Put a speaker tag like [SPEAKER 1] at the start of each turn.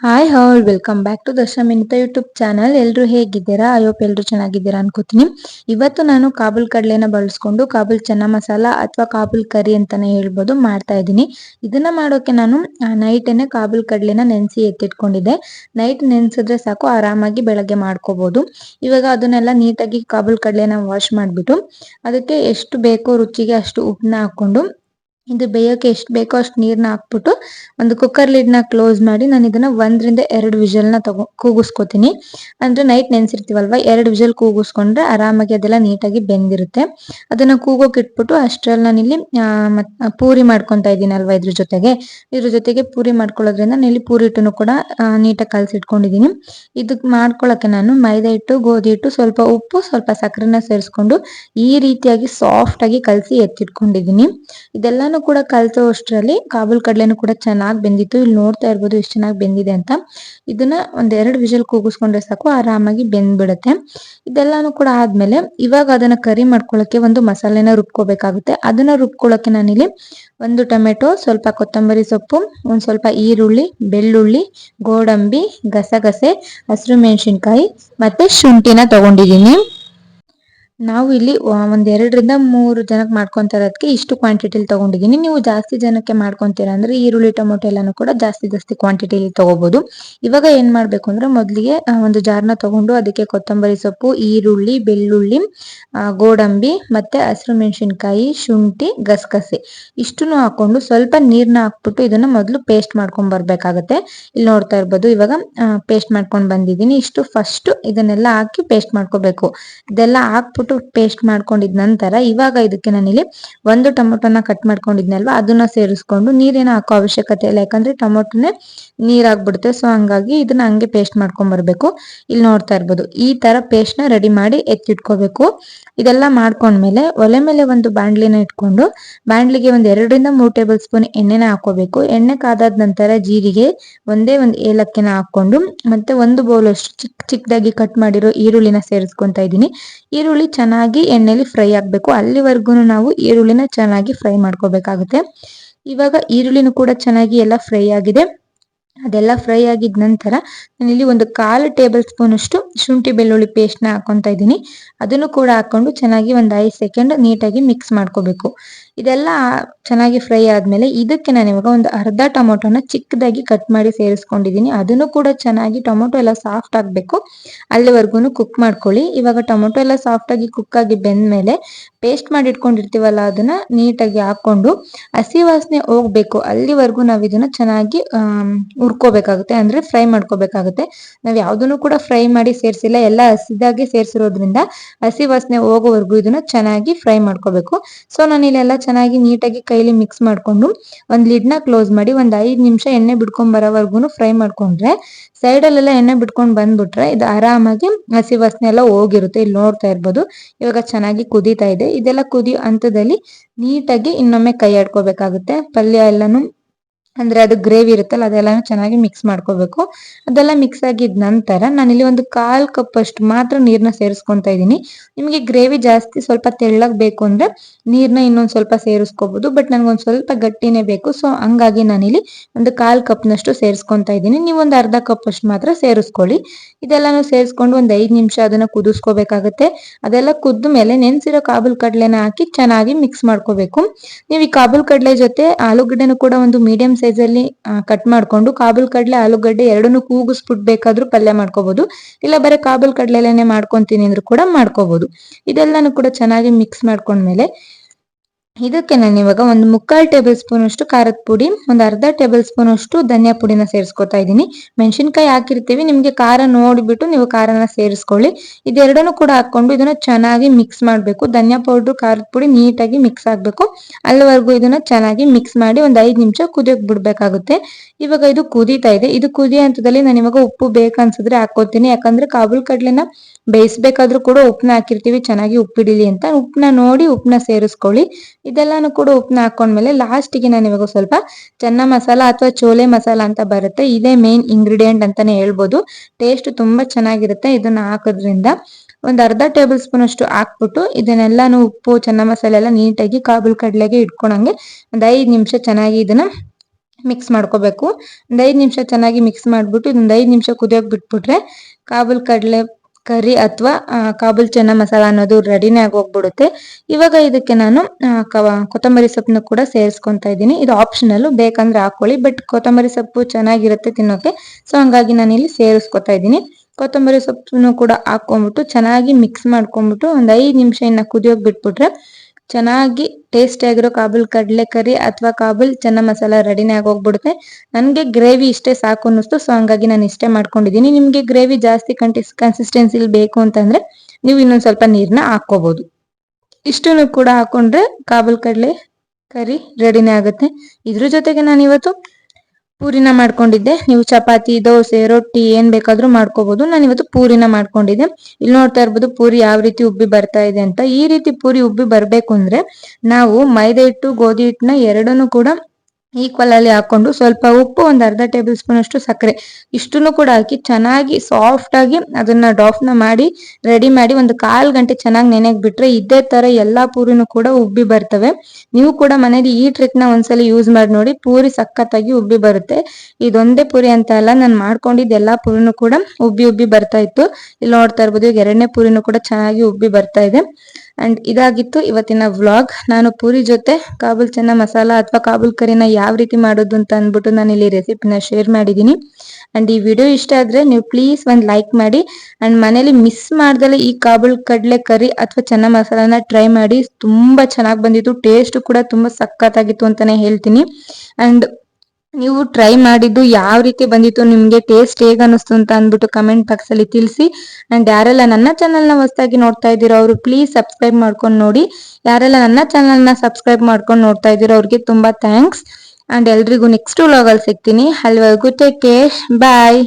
[SPEAKER 1] Hi all welcome back to ದಶಮಿನಿತಾ ಮಿನಿತ YouTube channel ಎಲ್ಲರೂ ಹೇಗಿದ್ದೀರಾ? ಅಯೋಪ್ ಎಲ್ಲರೂ ಚೆನ್ನಾಗಿದ್ದೀರಾ ಅನ್ಕೋತೀನಿ. ಇವತ್ತು ನಾನು ಕಾಬುಲ್ ಕಡಲೆನ ಬಳಸ್ಕೊಂಡು ಕಾಬೂಲ್ ಚೆನ್ನ ಮಸಾಲ ಅಥವಾ ಕಾಬುಲ್ ಕರಿ ಅಂತಾನೆ ಹೇಳ್ಬೋದು ಮಾಡ್ತಾ ಇದ್ದೀನಿ. ಇದನ್ನ ಮಾಡೋಕೆ ನಾನು ನೈಟೇನೆ ಕಾಬುಲ್ ಕಡಲೆನ ನೆನೆಸಿ ಎತ್ತಿಟ್ಕೊಂಡಿದ್ದೆ. ನೈಟ್ ನೆನೆಸಿದ್ರೆ ಸಾಕು, ಆರಾಮಾಗಿ ಬೆಳಗ್ಗೆ ಮಾಡ್ಕೋಬಹುದು ಇವಾಗ ಅದನ್ನೆಲ್ಲ ನೀಟಾಗಿ ಕಾಬುಲ್ ಕಡಲೆನ ವಾಶ್ ಮಾಡಿಬಿಟ್ಟು, ಅದಕ್ಕೆ ಎಷ್ಟು ಬೇಕೋ ರುಚಿಗೆ ಅಷ್ಟು ಉಪ್ಪನ್ನ ಹಾಕೊಂಡು ಇದು ಬೇಯೋಕೆ ಎಷ್ಟು ಬೇಕೋ ಅಷ್ಟು ನೀರನ್ನ ಹಾಕ್ಬಿಟ್ಟು ಒಂದು ಕುಕ್ಕರ್ ಲಿಡ್ನ ಕ್ಲೋಸ್ ಮಾಡಿ ನಾನು ಇದನ್ನ ಒಂದರಿಂದ ಎರಡು ವಿಜಲ್ನ ತಗೋ, ಕೂಗಿಸ್ಕೊತೀನಿ. ಅಂದ್ರೆ ನೈಟ್ ನೆನೆಸಿರ್ತೀವಲ್ವ, ಎರಡು ವಿಜಲ್ ಕೂಗಿಸ್ಕೊಂಡ್ರೆ ಆರಾಮಾಗಿ ಅದೆಲ್ಲ ನೀಟಾಗಿ ಬೆಂದಿರುತ್ತೆ. ಅದನ್ನ ಕೂಗೋಕೆ ಇಟ್ಬಿಟ್ಟು ಅಷ್ಟರಲ್ಲಿ ನಾನು ಇಲ್ಲಿ ಪೂರಿ ಮಾಡ್ಕೊತಾ ಇದ್ದೀನಿ ಅಲ್ವಾ ಇದ್ರ ಜೊತೆಗೆ. ಇದ್ರ ಜೊತೆಗೆ ಪೂರಿ ಮಾಡ್ಕೊಳ್ಳೋದ್ರಿಂದ ಇಲ್ಲಿ ಪೂರಿ ಹಿಟ್ಟನ್ನು ಕೂಡ ನೀಟಾಗಿ ಕಲಸಿಟ್ಕೊಂಡಿದ್ದೀನಿ. ಇದಕ್ಕೆ ಮಾಡ್ಕೊಳಕ್ಕೆ ನಾನು ಮೈದಾ ಹಿಟ್ಟು, ಗೋಧಿ ಹಿಟ್ಟು, ಸ್ವಲ್ಪ ಉಪ್ಪು, ಸ್ವಲ್ಪ ಸಕ್ಕರೆನ ಸೇರಿಸ್ಕೊಂಡು ಈ ರೀತಿಯಾಗಿ ಸಾಫ್ಟ್ ಆಗಿ ಕಲಸಿ ಎತ್ತಿಟ್ಕೊಂಡಿದ್ದೀನಿ. ಇದೆಲ್ಲ ಕೂಡ ಕಲ್ತೋ ಅಷ್ಟರಲ್ಲಿ ಕಾಬೂಲ್ ಕಡಲೆನೂ ಕೂಡ ಚೆನ್ನಾಗಿ ಬೆಂದಿತ್ತು. ಇಲ್ಲಿ ನೋಡ್ತಾ ಇರ್ಬೋದು ಎಷ್ಟು ಚೆನ್ನಾಗಿ ಬೆಂದಿದೆ ಅಂತ. ಇದನ್ನ ಒಂದ್ ಎರಡು ವಿಷಲ್ ಕೂಗಿಸ್ಕೊಂಡ್ರೆ ಸಾಕು, ಆರಾಮಾಗಿ ಬೆಂದ್ಬಿಡುತ್ತೆ. ಇದೆಲ್ಲಾನು ಕೂಡ ಆದ್ಮೇಲೆ ಇವಾಗ ಅದನ್ನ ಕರಿ ಮಾಡ್ಕೊಳ್ಳೋಕೆ ಒಂದು ಮಸಾಲೆನ ರುಬ್ಕೋಬೇಕಾಗುತ್ತೆ. ಅದನ್ನ ರುಬ್ಕೊಳ್ಳೋಕೆ ನಾನಿಲ್ಲಿ ಒಂದು ಟೊಮೆಟೊ, ಸ್ವಲ್ಪ ಕೊತ್ತಂಬರಿ ಸೊಪ್ಪು, ಒಂದ್ ಸ್ವಲ್ಪ ಈರುಳ್ಳಿ, ಬೆಳ್ಳುಳ್ಳಿ, ಗೋಡಂಬಿ, ಗಸಗಸೆ, ಹಸಿರು ಮೆಣಸಿನ್ಕಾಯಿ ಮತ್ತೆ ಶುಂಠಿನ ತಗೊಂಡಿದ್ದೀನಿ. ನಾವು ಇಲ್ಲಿ ಒಂದ್ ಎರಡರಿಂದ ಮೂರು ಜನಕ್ಕೆ ಮಾಡ್ಕೊಂತ ಇರೋದಕ್ಕೆ ಇಷ್ಟು ಕ್ವಾಂಟಿಟಿಲಿ ತಗೊಂಡಿದ್ದೀನಿ. ನೀವು ಜಾಸ್ತಿ ಜನಕ್ಕೆ ಮಾಡ್ಕೊಂತೀರ ಅಂದ್ರೆ ಈರುಳ್ಳಿ, ಟೊಮೊಟೊ ಎಲ್ಲಾನು ಕೂಡ ಜಾಸ್ತಿ ಜಾಸ್ತಿ ಕ್ವಾಂಟಿಟಿಲಿ ತಗೋಬಹುದು ಇವಾಗ ಏನ್ ಮಾಡ್ಬೇಕು ಅಂದ್ರೆ ಮೊದ್ಲಿಗೆ ಒಂದು ಜಾರ್ನ ತಗೊಂಡು ಅದಕ್ಕೆ ಕೊತ್ತಂಬರಿ ಸೊಪ್ಪು, ಈರುಳ್ಳಿ, ಬೆಳ್ಳುಳ್ಳಿ ಗೋಡಂಬಿ ಮತ್ತೆ ಹಸಿರು ಮೆಣಸಿನ್ಕಾಯಿ, ಶುಂಠಿ, ಗಸಗಸೆ ಇಷ್ಟನ್ನು ಹಾಕೊಂಡು ಸ್ವಲ್ಪ ನೀರ್ನ ಹಾಕ್ಬಿಟ್ಟು ಇದನ್ನ ಮೊದಲು ಪೇಸ್ಟ್ ಮಾಡ್ಕೊಂಡ್ ಬರ್ಬೇಕಾಗತ್ತೆ. ಇಲ್ಲಿ ನೋಡ್ತಾ ಇರ್ಬೋದು, ಇವಾಗ ಪೇಸ್ಟ್ ಮಾಡ್ಕೊಂಡ್ ಬಂದಿದ್ದೀನಿ. ಇಷ್ಟು ಫಸ್ಟ್ ಇದನ್ನೆಲ್ಲ ಹಾಕಿ ಪೇಸ್ಟ್ ಮಾಡ್ಕೋಬೇಕು. ಇದೆಲ್ಲ ಹಾಕ್ಬಿಟ್ಟು ಪೇಸ್ಟ್ ಮಾಡ್ಕೊಂಡಿದ್ ನಂತರ ಇವಾಗ ಇದಕ್ಕೆ ನಾನಿಲ್ಲಿ ಒಂದು ಟೊಮೊಟೊನ ಕಟ್ ಮಾಡ್ಕೊಂಡಿದ್ನಲ್ವಾ? ಅದನ್ನ ಸೇರಿಸ್ಕೊಂಡು ನೀರೇನ ಹಾಕೋ ಅವಶ್ಯಕತೆ ಇಲ್ಲ. ಯಾಕಂದ್ರೆ ಟೊಮೊಟೊನೆ ನೀರಾಗ್ಬಿಡುತ್ತೆ. ಸೊ ಹಂಗಾಗಿ ಇದನ್ನ ಹಂಗೆ ಪೇಸ್ಟ್ ಮಾಡ್ಕೊಂಡ್ ಬರ್ಬೇಕು. ಇಲ್ಲಿ ನೋಡ್ತಾ ಇರ್ಬೋದು. ಈ ತರ ಪೇಸ್ಟ್ನ ರೆಡಿ ಮಾಡಿ ಎತ್ತಿಟ್ಕೋಬೇಕು. ಇದೆಲ್ಲ ಮಾಡ್ಕೊಂಡ್ಮೇಲೆ ಒಲೆ ಮೇಲೆ ಒಂದು ಬಾಂಡ್ಲಿನ ಇಟ್ಕೊಂಡು ಬಾಂಡ್ಲಿಗೆ ಒಂದು ಎರಡರಿಂದ ಮೂರ್ ಟೇಬಲ್ ಸ್ಪೂನ್ ಎಣ್ಣೆನ ಹಾಕೋಬೇಕು ಎಣ್ಣೆ ಕಾದಾದ ನಂತರ ಜೀರಿಗೆ ಒಂದೇ ಒಂದು ಏಲಕ್ಕಿನ ಹಾಕೊಂಡು ಮತ್ತೆ ಒಂದು ಬೌಲ್ ಅಷ್ಟು ಚಿಕ್ಕ ಚಿಕ್ಕದಾಗಿ ಕಟ್ ಮಾಡಿರೋ ಈರುಳ್ಳಿನ ಸೇರಿಸ್ಕೊಂತ ಇದ್ದೀನಿ. ಈರುಳ್ಳಿ ಚೆನ್ನಾಗಿ ಎಣ್ಣೆಲಿ ಫ್ರೈ ಆಗಬೇಕು. ಅಲ್ಲಿವರೆಗೂ ನಾವು ಈರುಳ್ಳಿನ ಚೆನ್ನಾಗಿ ಫ್ರೈ ಮಾಡ್ಕೋಬೇಕಾಗುತ್ತೆ. ಇವಾಗ ಈರುಳ್ಳಿನೂ ಕೂಡ ಚೆನ್ನಾಗಿ ಎಲ್ಲ ಫ್ರೈ ಆಗಿದೆ. ಅದೆಲ್ಲ ಫ್ರೈ ಆಗಿದ ನಂತರ ನಾನಿಲ್ಲಿ ಒಂದು ಕಾಲು ಟೇಬಲ್ ಸ್ಪೂನ್ ಅಷ್ಟು ಶುಂಠಿ ಬೆಳ್ಳುಳ್ಳಿ ಪೇಸ್ಟ್ನ ಹಾಕೊಂತ ಇದ್ದೀನಿ. ಅದನ್ನು ಕೂಡ ಹಾಕೊಂಡು ಚೆನ್ನಾಗಿ ಒಂದು ಐದು ಸೆಕೆಂಡ್ ನೀಟಾಗಿ ಮಿಕ್ಸ್ ಮಾಡ್ಕೋಬೇಕು. ಇದೆಲ್ಲ ಚೆನ್ನಾಗಿ ಫ್ರೈ ಆದ್ಮೇಲೆ ಇದಕ್ಕೆ ನಾನು ಇವಾಗ ಒಂದು ಅರ್ಧ ಟೊಮೊಟೊನ ಚಿಕ್ಕದಾಗಿ ಕಟ್ ಮಾಡಿ ಸೇರಿಸ್ಕೊಂಡಿದ್ದೀನಿ ಅದನ್ನು ಕೂಡ ಚೆನ್ನಾಗಿ ಟೊಮೊಟೊ ಎಲ್ಲ ಸಾಫ್ಟ್ ಆಗ್ಬೇಕು. ಅಲ್ಲಿವರೆಗೂ ಕುಕ್ ಮಾಡ್ಕೊಳ್ಳಿ. ಇವಾಗ ಟೊಮೊಟೊ ಎಲ್ಲ ಸಾಫ್ಟ್ ಆಗಿ ಕುಕ್ ಆಗಿ ಬೆಂದ್ಮೇಲೆ ಪೇಸ್ಟ್ ಮಾಡಿ ಇಟ್ಕೊಂಡಿರ್ತೀವಲ್ಲ ಅದನ್ನ ನೀಟಾಗಿ ಹಾಕೊಂಡು ಹಸಿ ವಾಸನೆ ಹೋಗ್ಬೇಕು. ಅಲ್ಲಿವರೆಗೂ ನಾವು ಇದನ್ನ ಚೆನ್ನಾಗಿ ಹುರ್ಕೋಬೇಕಾಗುತ್ತೆ. ಅಂದ್ರೆ ಫ್ರೈ ಮಾಡ್ಕೋಬೇಕಾಗುತ್ತೆ. ನಾವ್ ಯಾವ್ದನ್ನು ಕೂಡ ಫ್ರೈ ಮಾಡಿ ಸೇರ್ಸಿಲ್ಲ. ಎಲ್ಲ ಹಸಿದಾಗಿ ಸೇರ್ಸಿರೋದ್ರಿಂದ ಹಸಿ ವಾಸನೆ ಹೋಗೋವರೆಗೂ ಇದನ್ನ ಚೆನ್ನಾಗಿ ಫ್ರೈ ಮಾಡ್ಕೋಬೇಕು. ಸೊ ನಾನು ಇಲ್ಲೆಲ್ಲ ಚೆನ್ನಾಗಿ ನೀಟಾಗಿ ಕೈಲಿ ಮಿಕ್ಸ್ ಮಾಡ್ಕೊಂಡು ಒಂದ್ ಲಿಡ್ನ ಕ್ಲೋಸ್ ಮಾಡಿ ಒಂದ್ ಐದ್ ನಿಮಿಷ ಎಣ್ಣೆ ಬಿಡ್ಕೊಂಡ್ ಬರೋವರೆಗೂ ಫ್ರೈ ಮಾಡ್ಕೊಂಡ್ರೆ ಸೈಡ್ ಅಲ್ಲೆಲ್ಲ ಎಣ್ಣೆ ಬಿಟ್ಕೊಂಡ್ ಬಂದ್ಬಿಟ್ರೆ ಇದು ಆರಾಮಾಗಿ ಹಸಿ ವಾಸನೆ ಎಲ್ಲ ಹೋಗಿರುತ್ತೆ. ಇಲ್ಲಿ ನೋಡ್ತಾ ಇರ್ಬೋದು. ಇವಾಗ ಚೆನ್ನಾಗಿ ಕುದೀತಾ ಇದೆ. ಇದೆಲ್ಲ ಕುದಿಯೋ ಹಂತದಲ್ಲಿ ನೀಟಾಗಿ ಇನ್ನೊಮ್ಮೆ ಕೈ ಆಡ್ಕೋಬೇಕಾಗುತ್ತೆ ಪಲ್ಯ ಎಲ್ಲಾನು ಅಂದ್ರೆ ಅದು ಗ್ರೇವಿ ಇರುತ್ತಲ್ಲ, ಅದೆಲ್ಲ ಚೆನ್ನಾಗಿ ಮಿಕ್ಸ್ ಮಾಡ್ಕೋಬೇಕು. ಅದೆಲ್ಲ ಮಿಕ್ಸ್ ಆಗಿದ ನಂತರ ನಾನಿಲ್ಲಿ ಒಂದು ಕಾಲ್ ಕಪ್ ಅಷ್ಟು ಮಾತ್ರ ನೀರ್ನ ಸೇರಿಸ್ಕೊಂತ ಇದ್ದೀನಿ. ನಿಮಗೆ ಗ್ರೇವಿ ಜಾಸ್ತಿ ಸ್ವಲ್ಪ ತೆಳ್ಳಗ್ ಬೇಕು ಅಂದ್ರೆ ನೀರ್ನ ಇನ್ನೊಂದ್ ಸ್ವಲ್ಪ ಸೇರಿಸ್ಕೋಬಹುದು ಬಟ್ ನನ್ಗೊಂದ್ ಸ್ವಲ್ಪ ಗಟ್ಟಿನೇ ಬೇಕು ಸೊ ಹಂಗಾಗಿ ನಾನಿಲ್ಲಿ ಒಂದು ಕಾಲ್ ಕಪ್ನಷ್ಟು ಸೇರಿಸ್ಕೊಂತ ಇದ್ದೀನಿ. ನೀವು ಒಂದು ಅರ್ಧ ಕಪ್ ಅಷ್ಟು ಮಾತ್ರ ಸೇರಿಸ್ಕೊಳ್ಳಿ. ಇದೆಲ್ಲಾನು ಸೇರಿಸ್ಕೊಂಡು ಒಂದ್ ಐದ್ ನಿಮಿಷ ಅದನ್ನ ಕುದಿಸ್ಕೋಬೇಕಾಗತ್ತೆ. ಅದೆಲ್ಲ ಕುದ್ದ ಮೇಲೆ ನೆನ್ಸಿರೋ ಕಾಬುಲ್ ಕಡ್ಲೆನ ಹಾಕಿ ಚೆನ್ನಾಗಿ ಮಿಕ್ಸ್ ಮಾಡ್ಕೋಬೇಕು. ನೀವು ಈ ಕಾಬುಲ್ ಕಡ್ಲೆ ಜೊತೆ ಆಲೂಗಡ್ಡೆನೂ ಕೂಡ ಒಂದು ಮೀಡಿಯಂ ಸೈಜ್ ಅಲ್ಲಿ ಕಟ್ ಮಾಡ್ಕೊಂಡು ಕಾಬುಲ್ ಕಡ್ಲೆ, ಆಲೂಗಡ್ಡೆ ಎರಡನ್ನೂ ಕೂಗಿಸ್ಬಿಟ್ಟು ಬೇಕಾದ್ರೂ ಪಲ್ಯ ಮಾಡ್ಕೋಬಹುದು ಇಲ್ಲ ಬರೀ ಕಾಬುಲ್ ಕಡ್ಲೆಲೆನೆ ಮಾಡ್ಕೊಂತೀನಿ ಅಂದ್ರೂ ಕೂಡ ಮಾಡ್ಕೋಬಹುದು ಇದೆಲ್ಲಾನು ಕೂಡ ಚೆನ್ನಾಗಿ ಮಿಕ್ಸ್ ಮಾಡ್ಕೊಂಡ್ಮೇಲೆ ಇದಕ್ಕೆ ನಾನು ಇವಾಗ ಒಂದು ಮುಕ್ಕಾಲು ಟೇಬಲ್ ಸ್ಪೂನ್ ಅಷ್ಟು ಖಾರದ ಪುಡಿ, ಒಂದು ಅರ್ಧ ಟೇಬಲ್ ಸ್ಪೂನ್ ಅಷ್ಟು ಧನಿಯಾ ಪುಡಿನ ಸೇರಿಸ್ಕೊತಾ ಇದ್ದೀನಿ. ಮೆಣಸಿನ್ಕಾಯಿ ಹಾಕಿರ್ತೀವಿ, ನಿಮ್ಗೆ ಖಾರ ನೋಡಿಬಿಟ್ಟು ನೀವು ಖಾರನ ಸೇರಿಸ್ಕೊಳ್ಳಿ. ಇದೆರಡನ್ನೂ ಕೂಡ ಹಾಕೊಂಡು ಇದನ್ನ ಚೆನ್ನಾಗಿ ಮಿಕ್ಸ್ ಮಾಡಬೇಕು. ಧನಿಯಾ ಪೌಡ್ರು, ಖಾರದ ಪುಡಿ ನೀಟಾಗಿ ಮಿಕ್ಸ್ ಆಗಬೇಕು. ಅಲ್ಲಿವರೆಗೂ ಇದನ್ನ ಚೆನ್ನಾಗಿ ಮಿಕ್ಸ್ ಮಾಡಿ ಒಂದು ಐದು ನಿಮಿಷ ಕುದಿಯೋಕೆ ಬಿಡಬೇಕಾಗುತ್ತೆ. ಇವಾಗ ಇದು ಕುದೀತಾ ಇದೆ. ಇದು ಕುದಿಯೋ ಹಂತದಲ್ಲಿ ನಾನು ಇವಾಗ ಉಪ್ಪು ಬೇಕನ್ಸಿದ್ರೆ ಹಾಕೋತೀನಿ ಯಾಕಂದ್ರೆ ಕಾಬುಲ್ ಕಡ್ಲೆನ ಬೇಯಿಸ್ಬೇಕಾದ್ರೂ ಕೂಡ ಉಪ್ಪನ್ನ ಹಾಕಿರ್ತೀವಿ, ಚೆನ್ನಾಗಿ ಉಪ್ಪಿಡಿಲಿ ಅಂತ. ಉಪ್ಪನ್ನ ನೋಡಿ ಉಪ್ಪನ್ನ ಸೇರಿಸ್ಕೊಳ್ಳಿ. ಇದೆಲ್ಲಾನು ಕೂಡ ಉಪ್ಪನ್ನ ಹಾಕೊಂಡ್ಮೇಲೆ ಲಾಸ್ಟಿಗೆ ನಾನು ಇವಾಗ ಸ್ವಲ್ಪ ಚೆನ್ನ ಮಸಾಲ ಅಥವಾ ಚೋಲೆ ಮಸಾಲ ಅಂತ ಬರುತ್ತೆ. ಇದೇ ಮೇನ್ ಇಂಗ್ರೀಡಿಯೆಂಟ್ ಅಂತಾನೆ ಹೇಳ್ಬೋದು. ಟೇಸ್ಟ್ ತುಂಬಾ ಚೆನ್ನಾಗಿರುತ್ತೆ ಇದನ್ನ ಹಾಕೋದ್ರಿಂದ. ಒಂದ್ ಅರ್ಧ ಟೇಬಲ್ ಸ್ಪೂನ್ ಅಷ್ಟು ಹಾಕ್ಬಿಟ್ಟು ಇದನ್ನೆಲ್ಲಾನು ಉಪ್ಪು, ಚೆನ್ನ ಮಸಾಲೆ ಎಲ್ಲ ನೀಟಾಗಿ ಕಾಬುಲ್ ಕಡಲೆಗೆ ಇಟ್ಕೊಳಂಗೆ ಒಂದ್ ಐದ್ ನಿಮಿಷ ಚೆನ್ನಾಗಿ ಇದನ್ನ ಮಿಕ್ಸ್ ಮಾಡ್ಕೋಬೇಕು. ಒಂದ್ ಐದ್ ನಿಮಿಷ ಚೆನ್ನಾಗಿ ಮಿಕ್ಸ್ ಮಾಡ್ಬಿಟ್ಟು ಇದೊಂದ್ ಐದ್ ನಿಮಿಷ ಕುದಿಯೋಕೆ ಬಿಟ್ಬಿಟ್ರೆ ಕಾಬುಲ್ ಕಡಲೆ ಕರಿ ಅಥವಾ ಕಾಬುಲ್ ಚನ್ನ ಮಸಾಲ ಅನ್ನೋದು ರೆಡಿನೇ ಆಗಿ ಹೋಗ್ಬಿಡುತ್ತೆ ಇವಾಗ ಇದಕ್ಕೆ ನಾನು ಕೊತ್ತಂಬರಿ ಸೊಪ್ಪನ್ನ ಕೂಡ ಸೇರಿಸ್ಕೊಂತಾ ಇದ್ದೀನಿ. ಇದು ಆಪ್ಷನಲ್ ಬೇಕಂದ್ರೆ ಹಾಕೊಳ್ಳಿ ಬಟ್ ಕೊತ್ತಂಬರಿ ಸೊಪ್ಪು ಚೆನ್ನಾಗಿರುತ್ತೆ ತಿನ್ನೋಕೆ. ಸೊ ಹಂಗಾಗಿ ನಾನು ಇಲ್ಲಿ ಸೇರಿಸ್ಕೊತಾ ಇದ್ದೀನಿ. ಕೊತ್ತಂಬರಿ ಸೊಪ್ಪನ್ನು ಕೂಡ ಹಾಕೊಂಡ್ಬಿಟ್ಟು ಚೆನ್ನಾಗಿ ಮಿಕ್ಸ್ ಮಾಡ್ಕೊಂಡ್ಬಿಟ್ಟು ಒಂದು ಐದು ನಿಮಿಷ ಇನ್ನ ಕುದಿಯೋಕೆ ಬಿಟ್ಬಿಟ್ರೆ ಚೆನ್ನಾಗಿ ಟೇಸ್ಟಿ ಆಗಿರೋ ಕಾಬೂಲ್ ಕಡಲೆ ಕರಿ ಅಥವಾ ಕಾಬೂಲ್ ಚೆನ್ನ ಮಸಾಲ ರೆಡಿನೇ ಆಗೋಗ್ಬಿಡುತ್ತೆ. ನನಗೆ ಗ್ರೇವಿ ಇಷ್ಟೇ ಸಾಕು ಅನ್ನಿಸ್ತು ಸೊ ಹಂಗಾಗಿ ನಾನು ಇಷ್ಟೇ ಮಾಡ್ಕೊಂಡಿದ್ದೀನಿ. ನಿಮಗೆ ಗ್ರೇವಿ ಜಾಸ್ತಿ ಕಂಟಿಸ್ ಕನ್ಸಿಸ್ಟೆನ್ಸಿಲಿ ಬೇಕು ಅಂತಂದ್ರೆ ನೀವು ಇನ್ನೊಂದು ಸ್ವಲ್ಪ ನೀರನ್ನ ಹಾಕ್ಕೋಬಹುದು ಇಷ್ಟನ್ನು ಕೂಡ ಹಾಕೊಂಡ್ರೆ ಕಾಬೂಲ್ ಕಡಲೆ ಕರಿ ರೆಡಿನೇ ಆಗುತ್ತೆ. ಇದ್ರ ಜೊತೆಗೆ ನಾನು ಇವತ್ತು ಪೂರಿನ ಮಾಡ್ಕೊಂಡಿದ್ದೆ. ನೀವು ಚಪಾತಿ, ದೋಸೆ, ರೊಟ್ಟಿ ಏನ್ ಬೇಕಾದ್ರೂ ಮಾಡ್ಕೋಬಹುದು ನಾನು ಇವತ್ತು ಪೂರಿನ ಮಾಡ್ಕೊಂಡಿದ್ದೆ. ಇಲ್ಲಿ ನೋಡ್ತಾ ಇರ್ಬೋದು ಪೂರಿ ಯಾವ ರೀತಿ ಉಬ್ಬಿ ಬರ್ತಾ ಇದೆ ಅಂತ. ಈ ರೀತಿ ಪೂರಿ ಉಬ್ಬಿ ಬರ್ಬೇಕು ಅಂದ್ರೆ ನಾವು ಮೈದಾ ಹಿಟ್ಟು ಗೋಧಿ ಹಿಟ್ಟನ್ನ ಎರಡನ್ನೂ ಕೂಡ ಈಕ್ವಲ್ ಅಲ್ಲಿ ಹಾಕೊಂಡು ಸ್ವಲ್ಪ ಉಪ್ಪು ಒಂದು ಅರ್ಧ ಟೇಬಲ್ ಸ್ಪೂನ್ ಅಷ್ಟು ಸಕ್ಕರೆ. ಇಷ್ಟನ್ನು ಕೂಡ ಹಾಕಿ ಚೆನ್ನಾಗಿ ಸಾಫ್ಟ್ ಆಗಿ ಅದನ್ನ ಡಾಫ್ನ ಮಾಡಿ ರೆಡಿ ಮಾಡಿ ಒಂದು ಕಾಲ್ ಗಂಟೆ ಚೆನ್ನಾಗಿ ನೆನೆಗ್ ಬಿಟ್ರೆ ಇದೇ ತರ ಎಲ್ಲಾ ಪೂರಿನೂ ಕೂಡ ಉಬ್ಬಿ ಬರ್ತವೆ. ನೀವು ಕೂಡ ಮನೇಲಿ ಈ ಟ್ರಿಕ್ನ ಒಂದ್ಸಲ ಯೂಸ್ ಮಾಡಿ ನೋಡಿ, ಪೂರಿ ಸಖತ್ತಾಗಿ ಉಬ್ಬಿ ಬರುತ್ತೆ. ಇದೊಂದೇ ಪೂರಿ ಅಂತ ಅಲ್ಲ, ನಾನು ಮಾಡ್ಕೊಂಡಿದ್ದ ಎಲ್ಲಾ ಪೂರಿನೂ ಕೂಡ ಉಬ್ಬಿ ಉಬ್ಬಿ ಬರ್ತಾ ಇತ್ತು. ಇಲ್ಲಿ ನೋಡ್ತಾ ಇರ್ಬೋದು ಎರಡನೇ ಪೂರಿನೂ ಕೂಡ ಚೆನ್ನಾಗಿ ಉಬ್ಬಿ ಬರ್ತಾ ಇದೆ. ಅಂಡ್ ಇದಾಗಿತ್ತು ಇವತ್ತಿನ ವ್ಲಾಗ್ ನಾನು ಪೂರಿ ಜೊತೆ ಕಾಬುಲ್ ಚೆನ್ನ ಮಸಾಲ ಅಥವಾ ಕಾಬುಲ್ ಕರಿನ ಯಾವ ರೀತಿ ಮಾಡೋದು ಅಂತ ಅಂದ್ಬಿಟ್ಟು ನಾನು ಇಲ್ಲಿ ರೆಸಿಪಿನ ಶೇರ್ ಮಾಡಿದ್ದೀನಿ. ಅಂಡ್ ಈ ವಿಡಿಯೋ ಇಷ್ಟ ಆದ್ರೆ ನೀವು ಪ್ಲೀಸ್ ಒಂದು ಲೈಕ್ ಮಾಡಿ. ಅಂಡ್ ಮನೇಲಿ ಮಿಸ್ ಮಾಡ್ದಲೆ ಈ ಕಾಬುಲ್ ಕಡಲೆ ಕರಿ ಅಥವಾ ಚೆನ್ನ ಮಸಾಲಾನ ಟ್ರೈ ಮಾಡಿ. ತುಂಬಾ ಚೆನ್ನಾಗಿ ಬಂದಿತ್ತು. ಟೇಸ್ಟ್ ಕೂಡ ತುಂಬಾ ಸಖತ್ತಾಗಿತ್ತು ಅಂತಾನೆ ಹೇಳ್ತೀನಿ. ಅಂಡ್ ನೀವು ಟ್ರೈ ಮಾಡಿದ್ದು ಯಾವ ರೀತಿ ಬಂದಿತ್ತು, ನಿಮ್ಗೆ ಟೇಸ್ಟ್ ಹೇಗ ಅನಿಸ್ತು ಅಂತ ಅಂದ್ಬಿಟ್ಟು ಕಮೆಂಟ್ ಬಾಕ್ಸ್ ಅಲ್ಲಿ ತಿಳಿಸಿ. ಅಂಡ್ ಯಾರೆಲ್ಲ ನನ್ನ ಚಾನಲ್ನ ಹೊಸದಾಗಿ ನೋಡ್ತಾ ಇದ್ದೀರೋ ಅವರು ಪ್ಲೀಸ್ ಸಬ್ಸ್ಕ್ರೈಬ್ ಮಾಡ್ಕೊಂಡು ನೋಡಿ. ಯಾರೆಲ್ಲ ನನ್ನ ಚಾನಲ್ನ ಸಬ್ಸ್ಕ್ರೈಬ್ ಮಾಡ್ಕೊಂಡು ನೋಡ್ತಾ ಇದ್ದೀರೋ ಅವ್ರಿಗೆ ತುಂಬಾ ಥ್ಯಾಂಕ್ಸ್ ಅಂಡ್ ಎಲ್ರಿಗೂ ನೆಕ್ಸ್ಟ್ ವ್ಲಾಗ್ ಅಲ್ಲಿ ಸಿಗ್ತೀನಿ. ಅಲ್ಲಿವರೆಗೂ ಟೇಕ್ ಕೇರ್ ಬಾಯ್